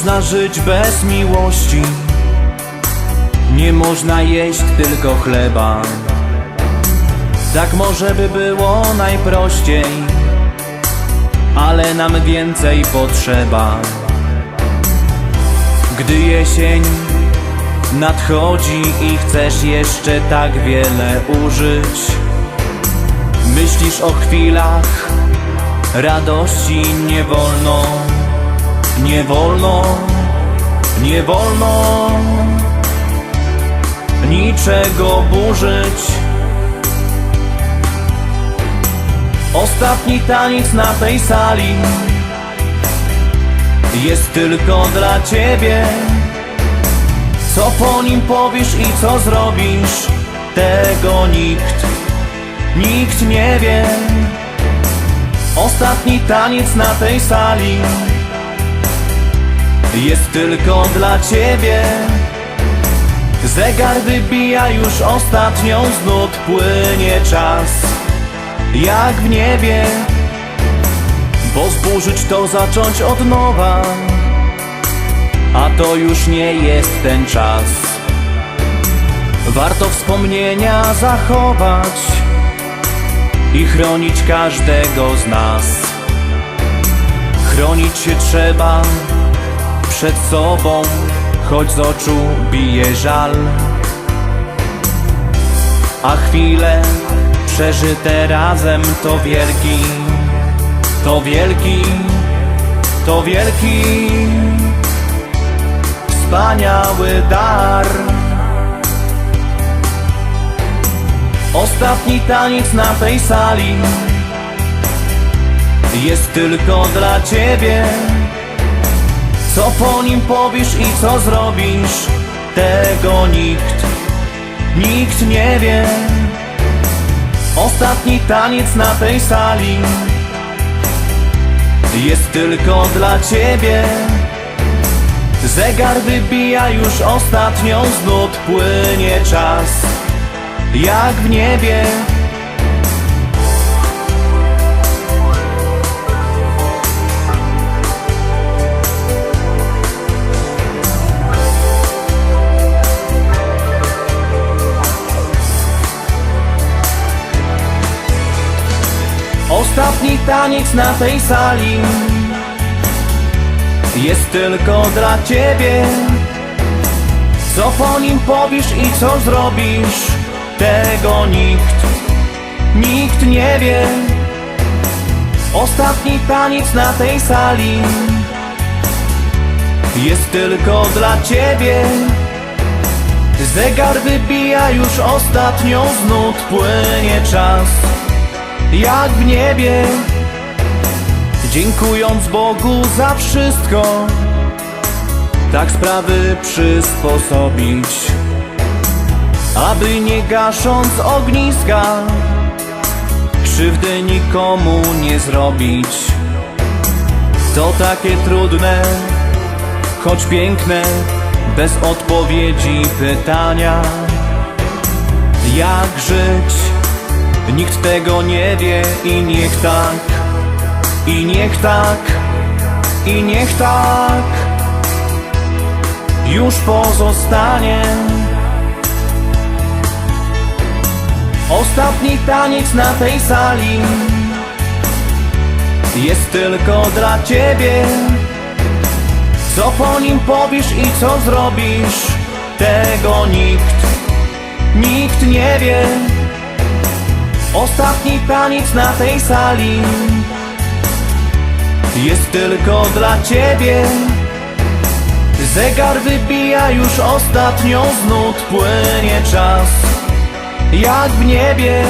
można żyć bez miłości. Nie można jeść tylko chleba. Tak może by było najprościej, ale nam więcej potrzeba. Gdy jesień nadchodzi i chcesz jeszcze tak wiele użyć, myślisz o chwilach radości nie wolno, nie wolno, nie wolno niczego burzyć. Ostatni taniec na tej sali jest tylko dla ciebie. Co po nim powiesz i co zrobisz, tego nikt, nikt nie wie. Ostatni taniec na tej sali jest tylko dla ciebie. Zegar wybija już ostatnią, z nut płynie czas, jak w niebie. Bo zburzyć to zacząć od nowa, a to już nie jest ten czas. Warto wspomnienia zachować i chronić każdego z nas. Chronić się trzeba przed sobą, choć z oczu bije żal. A chwile przeżyte razem to wielki, to wielki, to wielki, wspaniały dar. Ostatni taniec na tej sali jest tylko dla ciebie. Co po nim powiesz i co zrobisz, tego nikt, nikt nie wie. Ostatni taniec na tej sali jest tylko dla ciebie. Zegar wybija już ostatnią, z nut płynie czas jak w niebie. Ostatni taniec na tej sali jest tylko dla ciebie. Co po nim powiesz i co zrobisz, tego nikt, nikt nie wie. Ostatni taniec na tej sali jest tylko dla ciebie. Zegar wybija już ostatnią, z nut płynie czas, jak w niebie. Dziękując Bogu za wszystko, tak sprawy przysposobić, aby nie gasząc ogniska, krzywdy nikomu nie zrobić. To takie trudne, choć piękne, bez odpowiedzi pytania. Jak żyć? Nikt tego nie wie i niech tak, i niech tak, i niech tak już pozostanie. Ostatni taniec na tej sali jest tylko dla ciebie. Co po nim powiesz i co zrobisz, tego nikt, nikt nie wie. Ostatni taniec na tej sali jest tylko dla ciebie. Zegar wybija już ostatnią, z nut płynie czas, jak w niebie.